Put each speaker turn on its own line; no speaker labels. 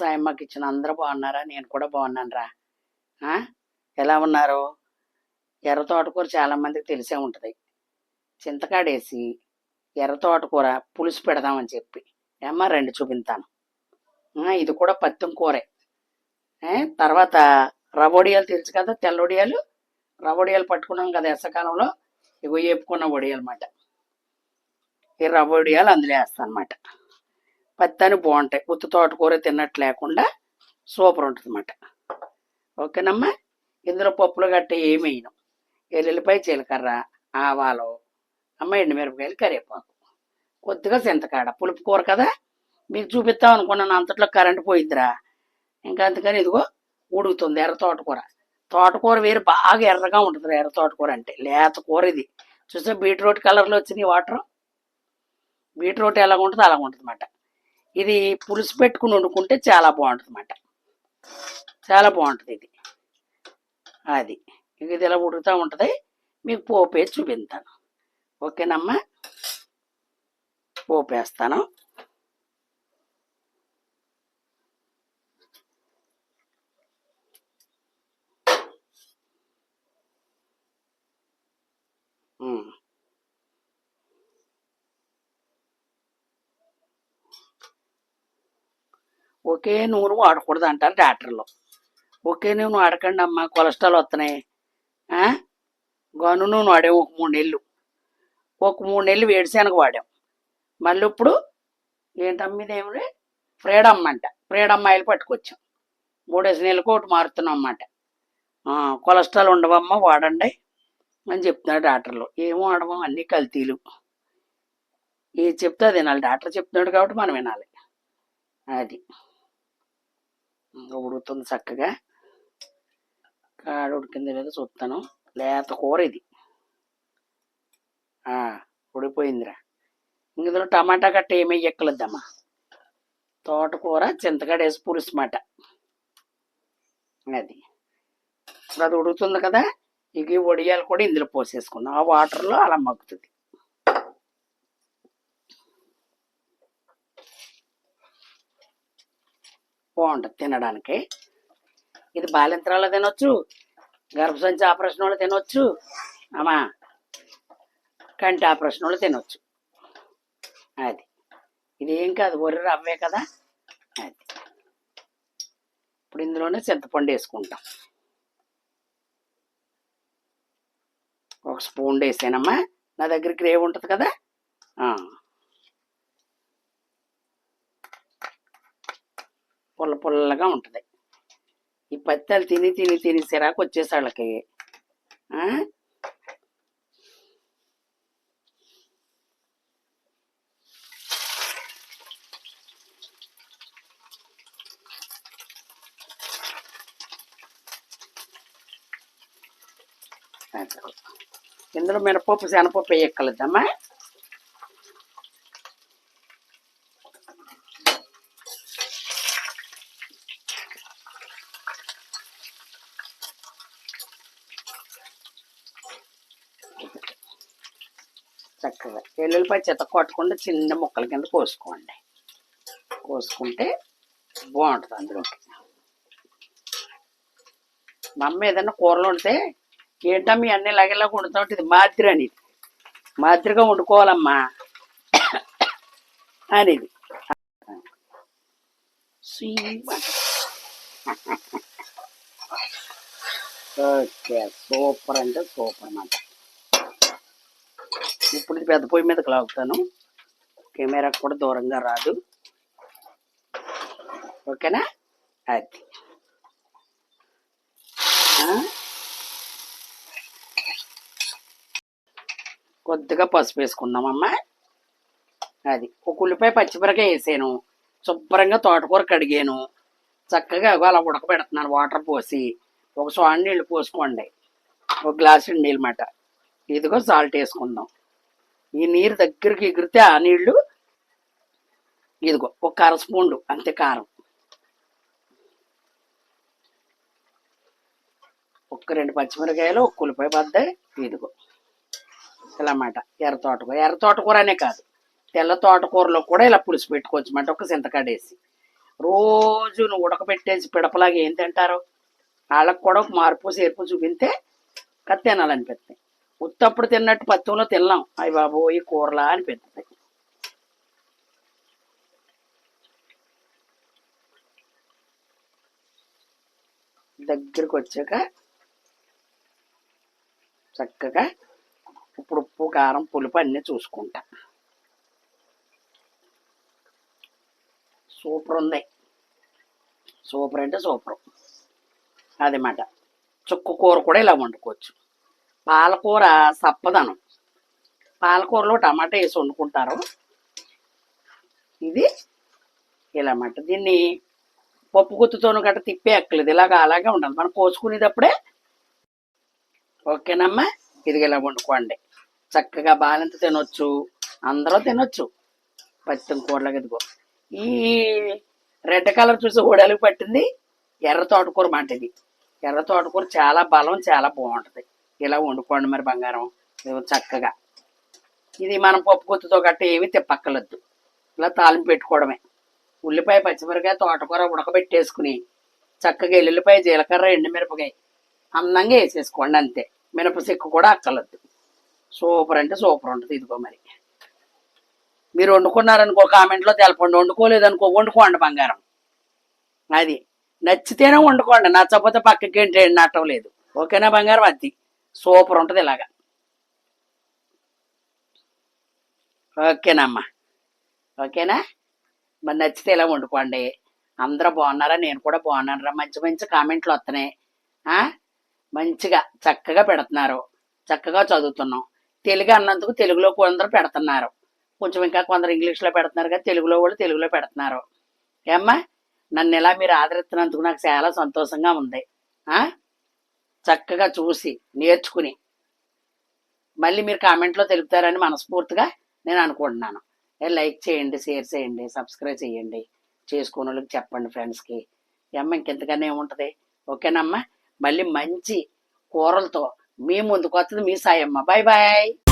సాయమ్మకి ఇచ్చిన అందరూ బాగున్నారా? నేను కూడా బాగున్నాను రా ఎలా ఉన్నారు? ఎర్ర తోటకూర చాలా మందికి తెలిసే ఉంటుంది. చింతకాడేసి ఎర్ర తోటకూర పులుసు పెడదామని చెప్పి. ఏమ్మా రెండు చూపిస్తాను ఇది కూడా పత్తం కూరే. తర్వాత రవొడియాలు తెలుసు కదా? తెల్లొడియాలు. రవొడియాలు పట్టుకున్నాం కదా ఎసకాలంలో ఇగో వేపుకున్న వడియాలన్నమాట. ఈ రవొడియాలు అందులో వేస్తాను అనమాట పత్తాని బాగుంటాయి. ఉత్త తోటకూర తిన్నట్టు లేకుండా సూపర్ ఉంటుంది అన్నమాట ఓకేనమ్మా? ఇందులో పప్పులు గట్ట ఏమేయను ఎల్లుల్లిపాయ జీలకర్ర ఆవాలు అమ్మ ఎండుమిరపకాయలు కరివేపాకు. కొద్దిగా చింతకాడ పులుపు కూర కదా? మీకు చూపిస్తాం అనుకున్నాను అంతట్లో కరెంట్ పోయిద్దిరా. ఇంకా అందుకని ఇదిగో ఉడుకుతుంది ఎర్ర తోటకూర. తోటకూర వేరు బాగా ఎర్రగా ఉంటుంది ఎర్ర తోటకూర అంటే. లేత కూర ఇది. చూసా బీట్రూట్ కలర్లో వచ్చినాయి వాటర్. బీట్రూట్ ఎలా ఉంటుందో అలా ఉంటుంది అన్నమాట ఇది పులుసు పెట్టుకుని వండుకుంటే చాలా బాగుంటుంది అన్నమాట చాలా బాగుంటుంది ఇది. అది. ఇది ఇలా ఉడుకుతూ ఉంటుంది. మీకు పోపు వేసి చూపిస్తాను. ఓకేనమ్మా? పోపు వేస్తాను ఉమ్. ఒకే నూనె వాడకూడదు అంటారు డాక్టర్లు. ఒకే నూనె వాడకండి అమ్మా కొలెస్ట్రాల్ వస్తున్నాయి గను నూనె వాడాం ఒక మూడు నెలలు. ఒక మూడు నెలలు వేడిశనగ వాడాం మళ్ళీ ఇప్పుడు ఏంటమ్మ ఇదేమి ఫ్రీడమ్ అంట. ఫ్రీడమ్ ఆయిల్ పట్టుకొచ్చాం. మూడేసి నెలలకు ఒకటి మారుతున్నాం అన్నమాట కొలెస్ట్రాల్ ఉండవమ్మా వాడండి అని చెప్తున్నాడు డాక్టర్లు. ఏం వాడము? అన్నీ కల్తీలు. ఏది చెప్తే అది వినాలి. డాక్టర్ చెప్తున్నాడు కాబట్టి మనం వినాలి. అది. ఉడుకుతుంది చక్కగా. కాడ ఉడికింది లేదో చూస్తాను. లేత కూర ఇది. ఉడిపోయిందిరా ఇందులో టమాటా గట్ట ఏమీ ఎక్కలేద్దమ్మా తోటకూర చింతకాడ వేసి పులుసు మాట అది. ఇప్పుడు అది ఉడుకుతుంది కదా ఇక ఈ వడియాలు కూడా ఇందులో పోసేసుకుందాం. ఆ వాటర్లో అలా మగ్గుతుంది. బాగుంటుంది తినడానికి. ఇది బాలింతరాల్లో తినొచ్చు గర్భసంచి ఆపరేషన్ వాళ్ళు తినొచ్చు అమ్మా కంటి ఆపరేషన్ వాళ్ళు తినొచ్చు. అది. ఇది ఏం కాదు ఒరి రవ్వే కదా? అది. ఇప్పుడు ఇందులోనే చింతపండు వేసుకుంటాం. ఒక స్పూన్ వేసానమ్మా నా దగ్గర గ్రేవ్ ఉంటుంది కదా ఆ. పుల్ల పుల్లగా ఉంటుంది. ఈ పత్తాలు తిని తిని తిని సిరాకు వచ్చేసి వాళ్ళకి ఆ? ఇందులో మినపప్పు శనపప్పు వేయక్కలేదమ్మా చక్కగా ఎల్లుల్లిపాయ చెత్త కొట్టకుండా చిన్న ముక్కల కింద కోసుకోండి. కోసుకుంటే బాగుంటుంది అందులోకి. మా అమ్మ ఏదైనా కూరలు ఉంటే మీ అన్ని లాగేలాగా వండుతాం ఇది మాదిరి అనేది. మాదిరిగా వండుకోవాలమ్మా అనేది. ఓకే సూపర్ అంటే సూపర్ అన్నమాట. ఇప్పుడు పెద్ద పొయ్యి మీదకి లాగుతాను. కెమెరా కూడా దూరంగా రాదు. ఓకేనా? అది. కొద్దిగా పసుపు వేసుకుందామమ్మా. అది. ఒక ఉల్లిపాయ పచ్చిమిరకాయ వేసాను. శుభ్రంగా తోటకూర కడిగాను. చక్కగా అగో అలా ఉడకబెడుతున్నాను వాటర్ పోసి. ఒక సోన నీళ్ళు పోసుకోండి. ఒక గ్లాసు నీళ్ళు మాట ఇదిగో సాల్ట్ వేసుకుందాం. ఈ నీరు దగ్గరికి ఎగిరితే ఆ నీళ్ళు ఇదిగో ఒక అర స్పూన్లు అంతే కారం. ఒక్క రెండు పచ్చిమిరకాయలు ఒక ఉల్లిపాయ బద్దాయి ఇదిగో. ఇలా మాట ఎర్ర తోటకూర. ఎర్ర తోటకూర అనే కాదు. తెల్ల తోటకూరలో కూడా ఇలా పులుసు పెట్టుకోవచ్చు మాట ఒక చింతకాడేసి రోజు నువ్వు ఉడకబెట్టేసి పిడపలాగా ఏం తింటారో? వాళ్ళకు కూడా ఒక మార్పు చేర్పు చూపితే కత్తి తినాలనిపిస్తాయి. ఉత్తప్పుడు తిన్నట్టు పత్తంలో తిన్నాం. అయ్యి బాబు ఈ కూరలా అనిపిస్తుంది దగ్గరికి వచ్చాక చక్కగా ఇప్పుడు ఉప్పు కారం పులుపు అన్నీ చూసుకుంటా. సూపర్ ఉంది. సూపర్ అంటే సూపర్. అదమాట చుక్క కూర కూడా ఇలా వండుకోవచ్చు. పాలకూర సప్పదనం. పాలకూరలో టమాటా వేసి వండుకుంటారు. ఇది ఇలా అన్నమాట. దీన్ని పప్పు గుత్తుతోనూ గట్ట తిప్పే అక్కలేదు ఇలాగ అలాగే ఉండాలి. మనం కోసుకునేటప్పుడే ఓకేనమ్మా. ఇది ఇలా వండుకోండి. చక్కగా బాలింత తినొచ్చు. అందరూ తినొచ్చు. పచ్చితం కూరలాగా ఇదిగో. ఈ రెడ్ కలర్ చూసి ఓడలకు పట్టింది. ఎర్ర తోటకూర మాట ఇది. ఎర్ర తోటకూర చాలా బలం చాలా బాగుంటుంది. ఇలా వండుకోండి మరి బంగారం. చక్కగా. ఇది మనం పప్పు గుత్తుతో గట్ట ఏమీ తిప్పక్కలద్దు ఇలా తాలింపు పెట్టుకోవడమే. ఉల్లిపాయ పచ్చిమిరకాయ తోటకూర ఉడకబెట్టేసుకుని చక్కగా ఎల్లుల్లిపాయ జీలకర్ర ఎండుమిరపకాయ అందంగా వేసేసుకోండి అంతే. మినప చెక్కు కూడా అక్కలద్దు సూపర్ అంటే సూపర్ ఉంటుంది ఇదిగో మరి. మీరు వండుకున్నారనుకో కామెంట్లో తెలపండి. వండుకోలేదనుకో వండుకోండి బంగారం. అది నచ్చితేనే వండుకోండి. నచ్చకపోతే పక్కకి ఏంటి? నట్టం లేదు. ఓకేనా బంగారం? అది. సూపర్ ఉంటుంది ఇలాగా. ఓకేనమ్మా. ఓకేనా? మరి నచ్చితే ఇలా వండుకోండి. అందరూ బాగున్నారా? నేను కూడా బాగున్నానరా మంచి మంచి కామెంట్లు వస్తున్నాయి. మంచిగా చక్కగా పెడుతున్నారు. చక్కగా చదువుతున్నాం. తెలుగు అన్నందుకు తెలుగులో కొందరు పెడుతున్నారు. కొంచెం ఇంకా కొందరు ఇంగ్లీష్లో పెడుతున్నారు కదా తెలుగులో వాళ్ళు తెలుగులో పెడుతున్నారు. ఏమ్మా? నన్ను ఇలా మీరు ఆదరిస్తున్నందుకు నాకు చాలా సంతోషంగా ఉంది. ఆ? చక్కగా చూసి నేర్చుకుని మళ్ళీ మీరు కామెంట్లో తెలుపుతారని మనస్ఫూర్తిగా నేను అనుకుంటున్నాను. లైక్ చేయండి షేర్ చేయండి సబ్స్క్రైబ్ చేయండి. చేసుకున్న వాళ్ళకి చెప్పండి ఫ్రెండ్స్కి. అమ్మ ఇంకెంతకన్నా ఏముంటుంది? ఓకేనమ్మా? మళ్ళీ మంచి కూరలతో మీ ముందుకు వస్తుంది మీ సాయమ్మ. Bye bye